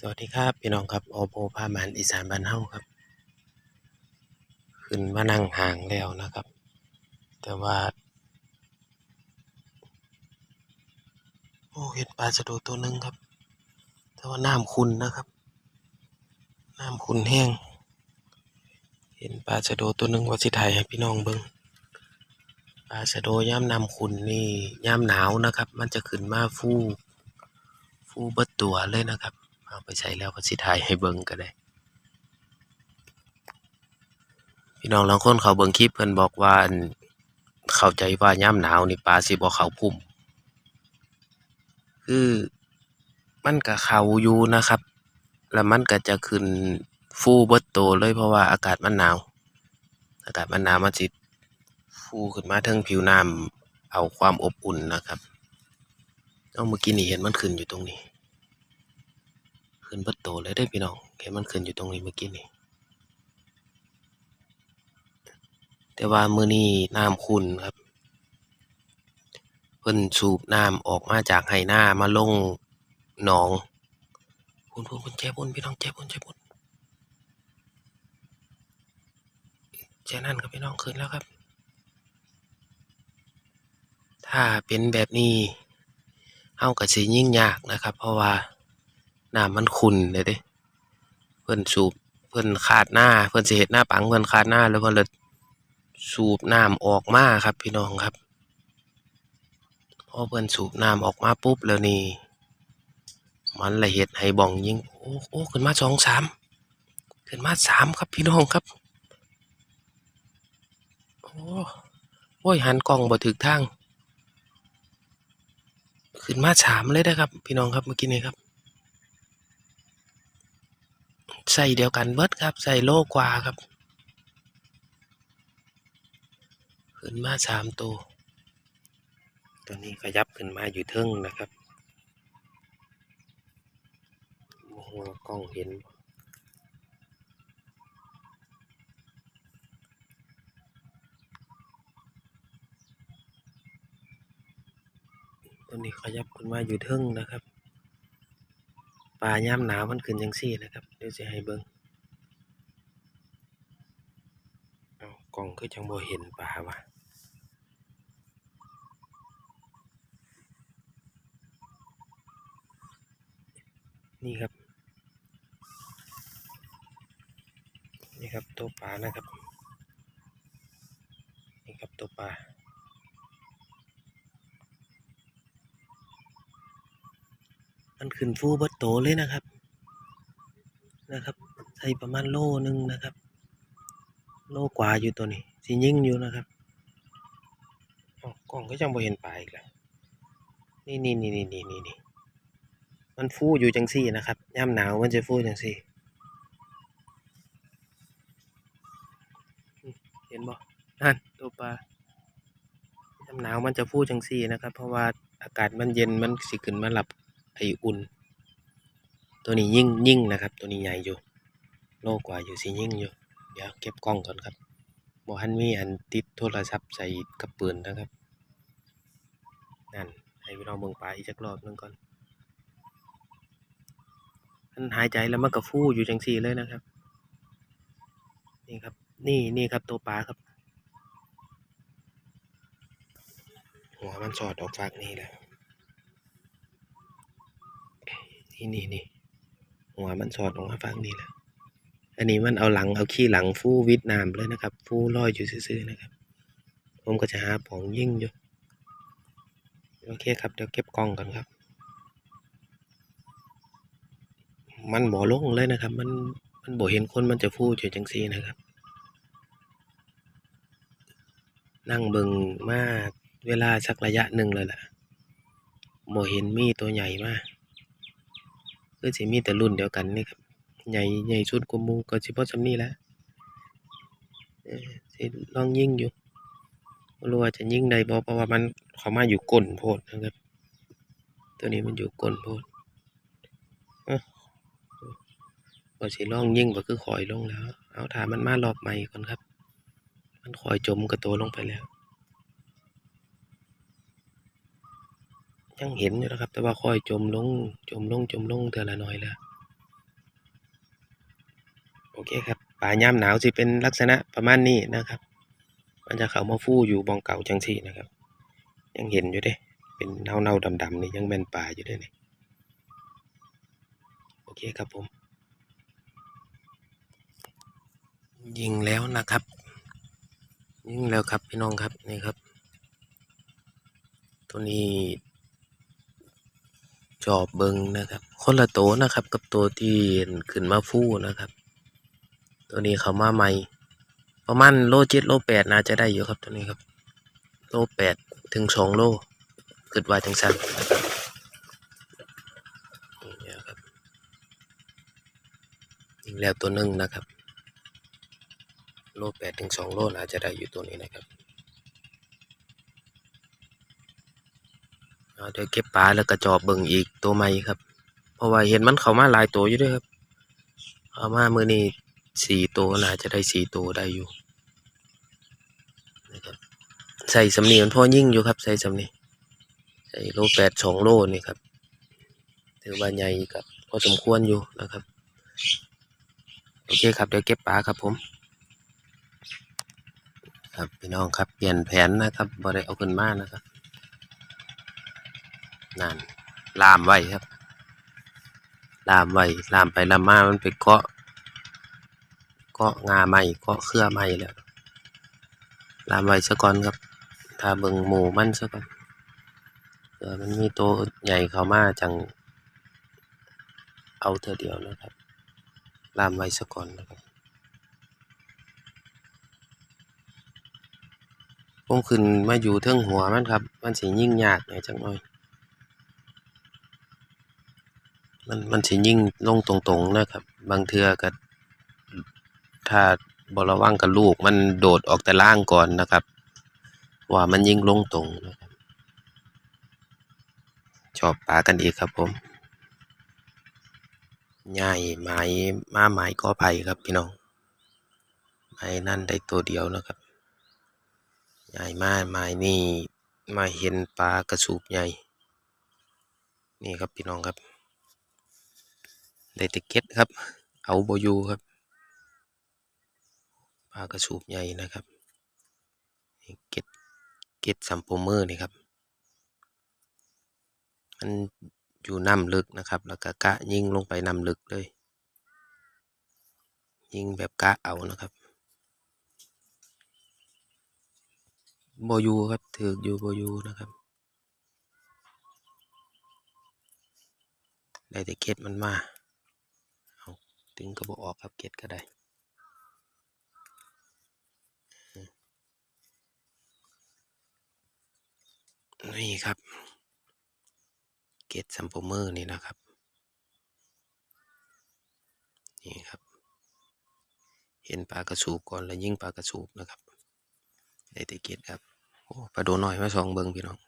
สวัสดีครับ พี่น้องครับโอโปพาหมานอีสานบ้านเฮาครับ ขึ้นมานั่งห่างแล้วนะครับ แต่ว่า โอ้เห็นปลาสะโดตัวหนึ่งครับ แต่ว่าน้ำขุ่นนะครับน้ำขุ่นแห้ง เห็นปลาสะโดตัวหนึ่งว่าสิถ่ายให้พี่น้องเบิ่งปลาสะโดย่ำน้ำขุนนี่ย่ำหนาวนะครับ มันจะขึ้นมาฟูฟูเบิดตัวเลยนะครับ เอาไปใช้แล้วก็สิถ่ายให้เบิ่งก็ได้ พี่น้องบางคนเขาเบิ่งคลิปเพิ่นบอกว่านเข้าใจว่าย่ำหนาวนี่ปลาสิบ่เขาพุ่ม คือมันก็เขาอยู่นะครับ แล้วมันก็จะขึ้นฟูเบิดโตเลยเพราะว่าอากาศมันหนาว อากาศมันหนาวมันสิฟูขึ้นมาเทิงผิวน้ำเอาความอบอุ่นนะครับเอาเมื่อกี้นี่เห็นมันขึ้นอยู่ตรงนี้ ขึ้นเบิดโตเลยได้พี่น้อง เห็นมันขึ้นอยู่ตรงนี้เมื่อกี้นี่แต่ว่ามือนี้น้ำขุ่นครับ เพิ่นสูบน้ำออกมาจากไหนามาลงหนองพุ่นพุ่นพุ่นแช่พุ่นพี่น้องแช่พุ่นแช่พุ่นแช่นั่นครับพี่น้องขึ้นแล้วครับ ถ้าเป็นแบบนี้เฮาก็สิยิ่งยากนะครับ เพราะว่า น้ำมันขุ่นเลยเด้ เพิ่นสูบเพิ่นคาดหน้า เพิ่นสิเฮ็ดหน้าปังเพิ่นคาดหน้าแล้วเพิ่นเลยสูบน้ำออกมาครับพี่น้องครับพอเพิ่นสูบน้ำออกมาปุ๊บแล้วนี่มันละเฮ็ดให้บ่องยิงโอ้โอ้ขึ้นมาสองสามขึ้นมาสามครับพี่น้องครับ โอ้โอ้ยหันกล้องบ่ถึกทาง ขึ้นมาสามเลยนะครับ พี่น้องครับเมื่อกี้นี้ครับ ใส่เดียวกันเบิดครับ ใส่โลกว่าครับ ขึ้นมาสามตัวตอนนี้ขยับขึ้นมาอยู่เทิงนะครับโอ้โหกล้องเห็นตอนนี้ขยับขึ้นมาอยู่เทิงนะครับ ปลาย่ำหนาวมันขึ้นจังซี่นะครับ เดี๋ยวจะให้เบิ่งเอากล้องคือจังบ่เห็นปลาวะนี่ครับ นี่ครับตัวปลานะครับ นี่ครับตัวปลา มันขึ้นฟูเบัดโตเลยนะครับ นะครับ ใส่ประมาณโลนึงนะครับ โลกว่าอยู่ตัวนี้สิยิ่งอยู่นะครับอ๋อกล้องก็ยังบ่เห็นปลาอีกแล้วนี่นี่นี่นี่นี่นี่นี่มันฟูอยู่จังซี่นะครับย่ำหนาวมันจะฟูจังซี่ เห็นบ่นั่นตัวปลาย่ำหนาวมันจะฟูจังซี่นะครับ เพราะว่าอากาศมันเย็นมันสิขึ้นมารับ ไออุ่น ตัวนี้ยิ่งยิ่งนะครับ ตัวนี้ใหญ่อยู่โลกว่าอยู่สิยิ่งอยู่ เดี๋ยวเก็บกล้องก่อนครับบ่ทันมีอันติดโทรศัพท์ใส่กับปืนนะครับ นั่นให้พี่น้องเบิ่งปลาอีกจักรอบหนึงก่อนมันหายใจแล้วมันก็ฟู่อยู่จังสี่เลยนะครับ นี่ครับ นี่นี่ครับตัวปลาครับ หัวมันสอดออกจากนี่แหละ นี่นี่นี่หัวมันสอดออกมาฝั่งนี้แหละอันนี้มันเอาหลังเอาขี้หลังฟูวิดน้ำเลยนะครับ ฟูลอยอยู่ซื่อๆนะครับ ผมก็จะหาปองยิ่งอยู่โอเคครับเดี๋ยวเก็บกล้องก่อนครับ มันบ่ลงเลยนะครับ มันมันบ่เห็นคนมันจะฟูอยู่จังซี่นะครับ นั่งเบิ่งมาเวลาสักระยะหนึ่งเลยล่ะบ่เห็นมีตัวใหญ่มาก คือสิมีแต่รุ่นเดียวกันนี่ครับ ใหญ่ใหญ่สุดกว่าหมู่ก็สิพอสำนี้แหละเออสิลองยิงอยู่รู้ว่าจะยิงได้บ่เพราะว่ามันเขามาอยู่ก้นโพดนะครับ ตัวนี้มันอยู่ก้นโพดก็สิลองยิงก็คือคอยลงแล้ว เอาถามมันมารอบใหม่ก่อนครับ มันคอยจมกระโตลงไปแล้ว ยังเห็นอยู่นะครับ แต่ว่าค่อยจมลง จมลง จมลงเท่าละน้อยแล้ว โอเคครับ ป่ายามหนาวสิเป็นลักษณะประมาณนี้นะครับ มันจะเข้ามาฟู่อยู่บองเก่าจังซี่นะครับ ยังเห็นอยู่เด้ เป็นเน่าเน่าดำดำๆนี่ยังเป็นป่าอยู่เด้นี่โอเคครับผม ยิงแล้วนะครับ ยิงแล้วครับพี่น้องครับนี่ครับ ตัวนี้ จอบเบิงนะครับ คนละโตวนะครับ กับตัวที่ขึ้นมาฟู่นะครับ ตัวนี้เขามาใหม่ ประมาณโลเจ็ดโลแปดน่าจะได้อยู่ครับตัวนี้ครับ โลแปดถึงสองโลคิดว่าจังสันนะครับนี่นะครับยิงแล้วตัวหนึ่งนะครับ โลแปดถึงสองโลน่าจะได้อยู่ตัวนี้นะครับ เดี๋ยวเก็บปลาแล้วก็จอบเบิ่งอีกตัวใหม่ครับ เพราะว่าเห็นมันเข้ามาหลายตัวอยู่ด้วยครับเข้ามามือนี้สี่ตัวน่าจะได้สี่ตัวได้อยู่นะครับใส่สำเนีมันพอยิ่งอยู่ครับใส่สำเนียงใส่โลแปดสองโลนี่ครับถือว่าใหญ่กับพอสมควรอยู่นะครับ โอเคครับเดี๋ยวเก็บปลาครับผม ครับพี่น้องครับเปลี่ยนแผนนะครับบ่ได้เอาขึ้นมานะครับ นั่นลามไว้ครับ ลามไว้ลามไปลามมามันไปเกาะเกาะงาไม้เกาะเครือไม้แล้วลามไว้ซะก่อนครับถ้าเบิ่งหมูมันซะก่อนเดี๋ยวมันมีตัวใหญ่เข้ามาจัง เอาเธอเดียวนะครับ ลามไว้ซะก่อนนะครับผมขึ้นมาอยู่เทิงหัวมันครับ มันสิยิ่งยากหน่อยจังหน่อย มันมันสิยิ่งลงตรงๆนะครับ บางเทื่อก็ถ้าบระวังกับลูกมันโดดออกแต่ล่างก่อนนะครับ ว่ามันยิ่งลงตรงนะครับชอบปลากันอีกครับผมใหญ่ไม้มาไม้ก็ไผ่ครับพี่น้องไม้นั่นได้ตัวเดียวนะครับใหญ่มากไม้นี่มาเห็นปลากระสูบใหญ่ นี่ครับพี่น้องครับ ได้แติเก็ตครับ เอาโบอยูครับปลากระสูบใหญ่นะครับเก็ตเก็ตซัมโปเมอร์นี่ครับ มันอยู่น้ำลึกนะครับ แล้วก็กะยิงลงไปน้ำลึกเลย ยิงแบบกะเอานะครับโบอยูครับถืออยู่โบอยูนะครับได้แต่เก็ตมันมา ถึงก็บอกออกครับเก็ตก็ได้นี่ครับ เกตซัมโปเมอร์นี่นะครับ นี่ครับ เห็นปลากระสูบก่อนแล้วยิ่งปลากระสูบนะครับได้ต่เกตครับโอ้ปลาโดน้อยมาสองเบิงพี่น้อง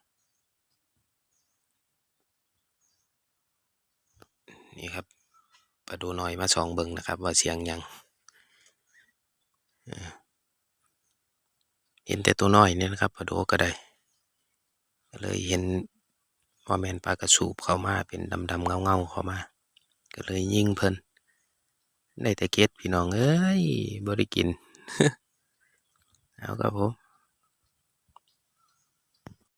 นี่ครับ ปลาโดน้อยมาสองเบิงนะครับ ว่าเสียงยังเห็นแต่ตัวน้อยเนี่ยนะครับปลาโดก็ได้ก็เลยเห็นว่าแมนปลากระสูบเข้ามาเป็นดำๆเงาๆเข้ามา ก็เลยยิ่งเพิ่นได้แต่เก็ดพี่น้องเอ้ยบ่ได้กิน เอาครับผม